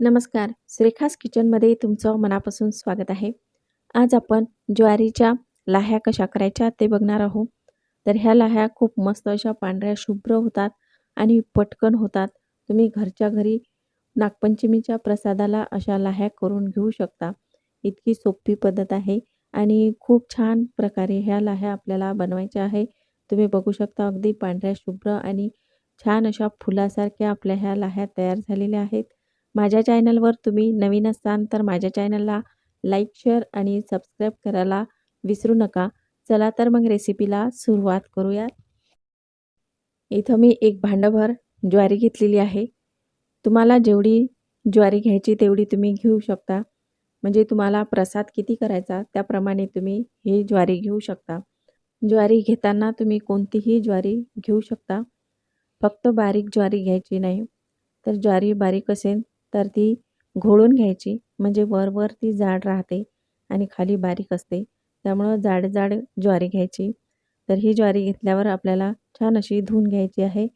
नमस्कार. श्रेखास किचनमध्ये तुमचं मनापासून स्वागत आहे. आज आपण ज्वारीच्या लाह्या कशा करायच्या ते बघणार आहोत. तर ह्या लाह्या खूप मस्त अशा पांढऱ्या शुभ्र होतात आणि पटकन होतात. तुम्ही घरच्या घरी नागपंचमीच्या प्रसादाला अशा लाह्या करून घेऊ शकता. इतकी सोपी पद्धत आहे आणि खूप छान प्रकारे ह्या लाह्या आपल्याला बनवायच्या आहे. तुम्ही बघू शकता अगदी पांढऱ्या शुभ्र आणि छान अशा फुलासारख्या आपल्या ह्या लाह्या तयार झालेल्या आहेत. माझ्या चॅनलवर तुम्ही नवीन असाल तर माझ्या चॅनलला लाईक शेअर आणि सबस्क्राईब करायला विसरू नका. चला तर मग रेसिपीला सुरुवात करूया इथं मी एक भांडंभर ज्वारी घेतलेली आहे. तुम्हाला जेवढी ज्वारी घ्यायची तेवढी तुम्ही घेऊ शकता. म्हणजे तुम्हाला प्रसाद किती करायचा त्याप्रमाणे तुम्ही ही ज्वारी घेऊ शकता. ज्वारी घेताना तुम्ही कोणतीही ज्वारी घेऊ शकता. फक्त बारीक ज्वारी घ्यायची नाही. तर ज्वारी बारीक असेल तर ती घोळून घ्यायची. म्हणजे वरवर ती जाड राहते आणि खाली बारीक असते. त्यामुळं जाड जाड ज्वारी घ्यायची. तर ही ज्वारी घेतल्यावर आपल्याला छान अशी धुवून घ्यायची आहे.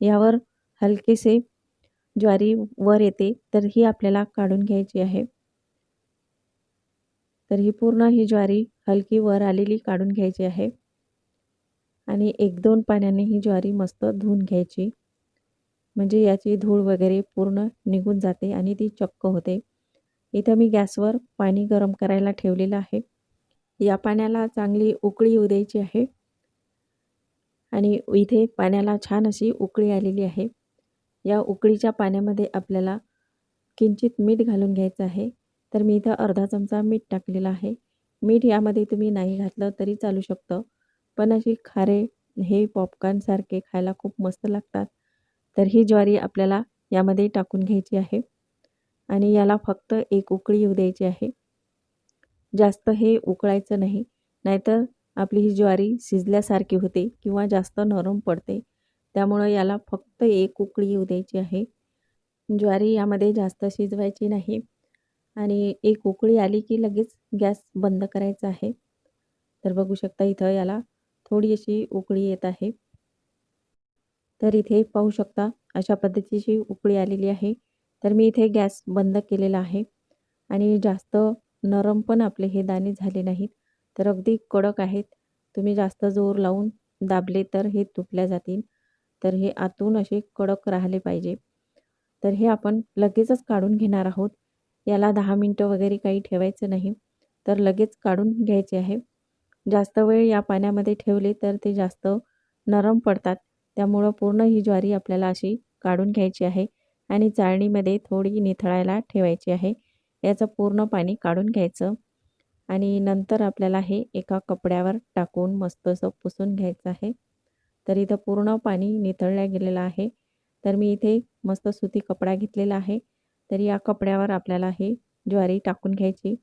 यावर हलकेसे ज्वारी वर येते तर ही आपल्याला काढून घ्यायची आहे. तर ही पूर्ण ही ज्वारी हलकी वर आलेली काढून घ्यायची आहे. आणि एक दोन पाण्याने ही ज्वारी मस्त धुवून घ्यायची. म्हणजे याची धूळ वगैरे पूर्ण निघून जाते आणि ती चक्क होते. इथं मी गॅसवर पाणी गरम करायला ठेवलेलं आहे. या पाण्याला चांगली उकळी येऊ द्यायची आहे. आणि इथे पाण्याला छान अशी उकळी आलेली आहे. या उकळीच्या पाण्यामध्ये आपल्याला किंचित मीठ घालून घ्यायचं आहे. तर मी इथं अर्धा चमचा मीठ टाकलेलं आहे. मीठ यामध्ये तुम्ही नाही घातलं तरी चालू शकतं. पण अशी खारे हे पॉपकॉर्नसारखे खायला खूप मस्त लागतात. तर ही ज्वारी आपल्याला यामध्ये टाकून घ्यायची आहे. आणि याला फक्त एक उकळी येऊ द्यायची आहे. जास्त हे उकळायचं नाही. नाहीतर आपली ही ज्वारी शिजल्यासारखी होते किंवा जास्त नरम पडते. त्यामुळं याला फक्त एक उकळी येऊ द्यायची आहे. ज्वारी यामध्ये जास्त शिजवायची नाही. आणि एक उकळी आली की लगेच गॅस बंद करायचा आहे. तर बघू शकता इथं याला थोडी अशी उकळी येत आहे. तर इथे पाहू शकता अशा पद्धतीची उकळी आलेली आहे. तर मी इथे गॅस बंद केलेला आहे आणि जास्त नरम पण आपले हे दाणे झाले नाहीत. तर अगदी कडक आहेत. तुम्ही जास्त जोर लावून दाबले तर हे तुटल्या जातील. तर हे आतून असे कडक राहिले पाहिजे. तर हे आपण लगेचच काढून घेणार आहोत. याला दहा मिनटं वगैरे काही ठेवायचं नाही. तर लगेच काढून घ्यायचे आहे. जास्त वेळ या पाण्यामध्ये ठेवले तर ते जास्त नरम पडतात. त्यामुळं पूर्ण ही ज्वारी आपल्याला अशी काढून घ्यायची आहे आणि चाळणीमध्ये थोडी निथळायला ठेवायची आहे. याचं पूर्ण पाणी काढून घ्यायचं आणि नंतर आपल्याला हे एका कपड्यावर टाकून मस्त असं पुसून घ्यायचं आहे. तर इथं पूर्ण पाणी निथळल्या गेलेलं आहे. तर मी इथे मस्त सुती कपडा घेतलेला आहे. तर या कपड्यावर आपल्याला हे ज्वारी टाकून घ्यायची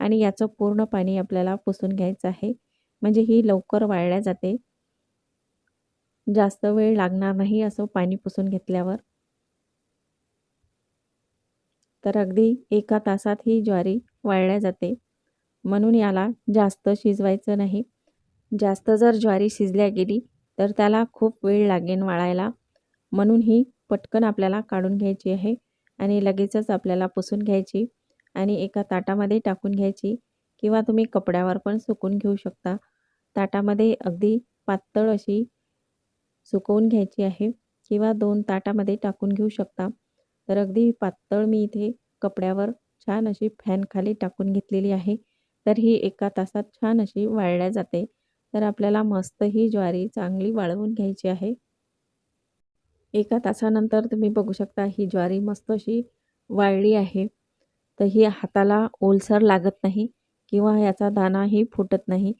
आणि याचं पूर्ण पाणी आपल्याला पुसून घ्यायचं आहे. म्हणजे ही लवकर वाळल्या जाते. जास्त वेळ लागणार नाही असं पाणी पुसून घेतल्यावर. तर अगदी एका तासात ही ज्वारी वाळल्या जाते. म्हणून याला जास्त शिजवायचं नाही. जास्त जर ज्वारी शिजल्या गेली तर त्याला खूप वेळ लागेल वाळायला. म्हणून ही पटकन आपल्याला काढून घ्यायची आहे आणि लगेचच आपल्याला पुसून घ्यायची आणि एका ताटामध्ये टाकून घ्यायची किंवा तुम्ही कपड्यावर पण सुकून घेऊ शकता. ताटामध्ये अगदी पातळ अशी सुकवून घ्यायची आहे किंवा दोन ताटामध्ये टाकून घेऊ शकता. तर अगदी पातळ मी इथे कपड्यावर छान अशी फॅन खाली टाकून घेतलेली आहे. तर ही एका तासात छान अशी वाळल्या जाते. तर आपल्याला मस्त ही ज्वारी चांगली वाळवून घ्यायची आहे. एका तासानंतर तुम्ही बघू शकता ही ज्वारी मस्त अशी वाळली आहे. तर ही हाताला ओलसर लागत नाही किंवा याचा दाणाही फुटत नाही.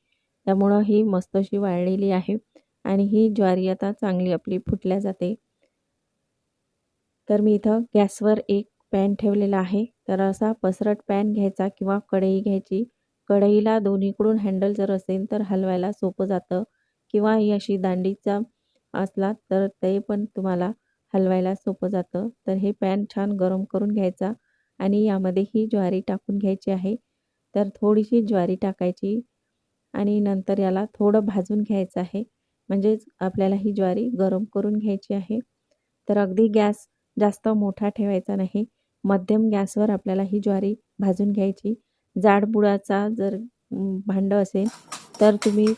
त्यामुळं ही मस्त अशी वाळलेली आहे. आणि ही ज्वारी आता चांगली आपली फुटल्या जाते. तर मी इथं गॅसवर एक पॅन ठेवलेला आहे. तर असा पसरट पॅन घ्यायचा किंवा कढई घ्यायची. कढईला दोन्हीकडून हँडल जर असेल तर हलवायला सोपं जातं. किंवा ही अशी दांडीचा असला तर ते पण तुम्हाला हलवायला सोपं जातं. तर हे पॅन छान गरम करून घ्यायचा आणि यामध्ये ही ज्वारी टाकून घ्यायची आहे. तर थोडीशी ज्वारी टाकायची आणि नंतर याला थोडं भाजून घ्यायचं आहे. म्हणजेच आपल्याला ही ज्वारी गरम करून घ्यायची आहे. तर अगदी गॅस जास्त मोठा ठेवायचा नाही. मध्यम गॅसवर आपल्याला ही ज्वारी भाजून घ्यायची. जाड बुडाचा जर भांडं असेल तर तुम्ही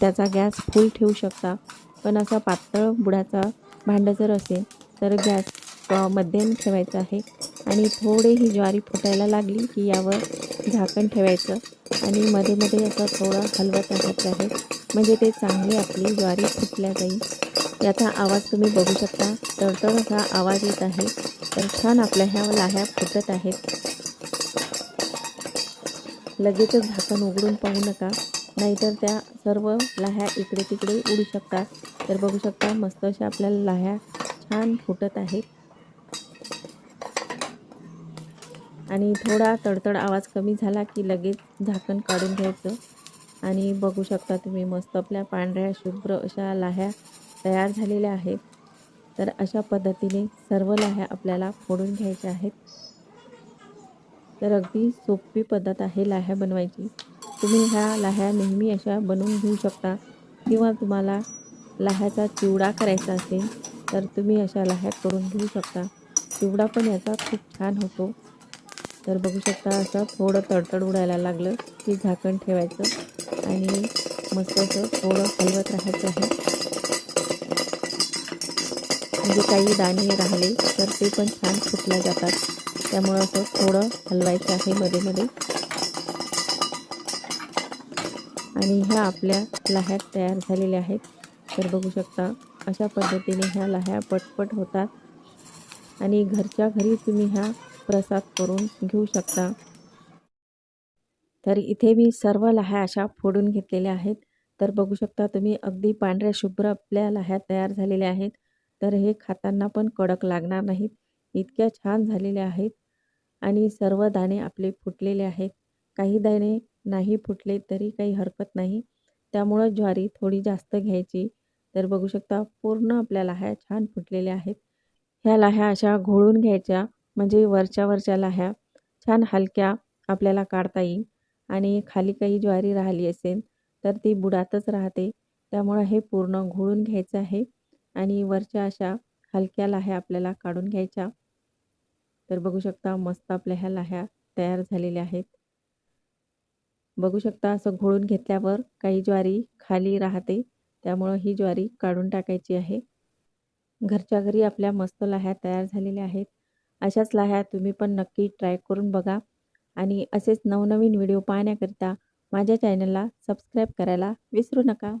त्याचा गॅस फुल ठेवू शकता. पण असा पातळ बुडाचा भांडं जर असेल तर गॅस मध्यम ठेवायचा आहे. आणि थोडी ही ज्वारी फुटायला लागली की यावर झाकण ठेवायचं. आणि मध्ये मध्ये असं थोडं हलवत राहायचं आहे. म्हणजे ते चांगली आपली ज्वारी फुटल्या जाईल याचा आवाज तुम्ही बघू शकता. तडतड असा आवाज येत आहे. तर छान आपल्या ह्या लाह्या फुटत आहेत. लगेचच झाकण उघडून पाहू नका. नाहीतर त्या सर्व लाह्या इकडे तिकडे उडू शकतात. तर बघू शकता मस्त अशा आपल्याला लाह्या छान फुटत आहेत. आणि थोडा तडतड आवाज कमी झाला की लगेच झाकण काढून घ्यायचं. आणि बघू शकता तुम्ही मस्त आपल्या पांढऱ्या शुभ्र अशा लाह्या तयार झालेल्या आहेत. तर अशा पद्धतीने सर्व लाह्या आपल्याला फोडून घ्यायच्या आहेत. तर अगदी सोपी पद्धत आहे लाह्या बनवायची. तुम्ही ह्या लाह्या नेहमी अशा बनवून घेऊ शकता. किंवा तुम्हाला लाह्याचा चिवडा करायचा असेल तर तुम्ही अशा लाह्या करून घेऊ शकता. चिवडा पण याचा खूप छान होतो. तर बघू शकता असं थोडं तडतड उडायला लागलं की झाकण ठेवायचं. आणि मस्त असं थोडं हलवत राहायचं आहे. म्हणजे काही दाणे राहिले तर ते पण छान फुटल्या जातात. त्यामुळं असं थोडं हलवायचं आहे मध्ये मध्ये. आणि ह्या आपल्या लाह्या तयार झालेल्या आहेत. तर बघू शकता अशा पद्धतीने ह्या लाह्या पटपट होतात. आणि घरच्या घरी तुम्ही ह्या प्रसाद करून घेऊ शकता. तर इथे मी सर्व लाह्या अशा फोडून घेतलेल्या आहेत. तर बघू शकता तुम्ही अगदी पांढऱ्या शुभ्र आपल्या लाह्या तयार झालेल्या आहेत. तर हे खाताना पण कडक लागणार नाहीत. इतक्या छान झालेल्या आहेत. आणि सर्व दाणे आपले फुटलेले आहेत. काही दाणे नाही फुटले तरी काही हरकत नाही. त्यामुळं ज्वारी थोडी जास्त घ्यायची. तर बघू शकता पूर्ण आपल्या लाह्या छान फुटलेल्या आहेत. ह्या लाह्या अशा घोळून घ्यायच्या. म्हणजे वरच्या वरच्या लाह्या छान हलक्या आपल्याला काढता येईल. आणि खाली काही ज्वारी राहिली असेल तर ती बुडातच राहते. त्यामुळं हे पूर्ण घोळून घ्यायचं आहे आणि वरच्या अशा हलक्या लाह्या आपल्याला काढून घ्यायच्या. तर बघू शकता मस्त आपल्या ह्या लाह्या तयार झालेल्या आहेत. बघू शकता असं घोळून घेतल्यावर काही ज्वारी खाली राहते. त्यामुळं ही ज्वारी काढून टाकायची आहे. घरच्या घरी आपल्या मस्त लाह्या तयार झालेल्या आहेत. अशाच लाह्या तुम्ही पण नक्की ट्राय करून बघा. आणि असेच नवनवीन व्हिडिओ पाहण्याकरिता माझ्या चॅनलला सबस्क्राईब करायला विसरू नका.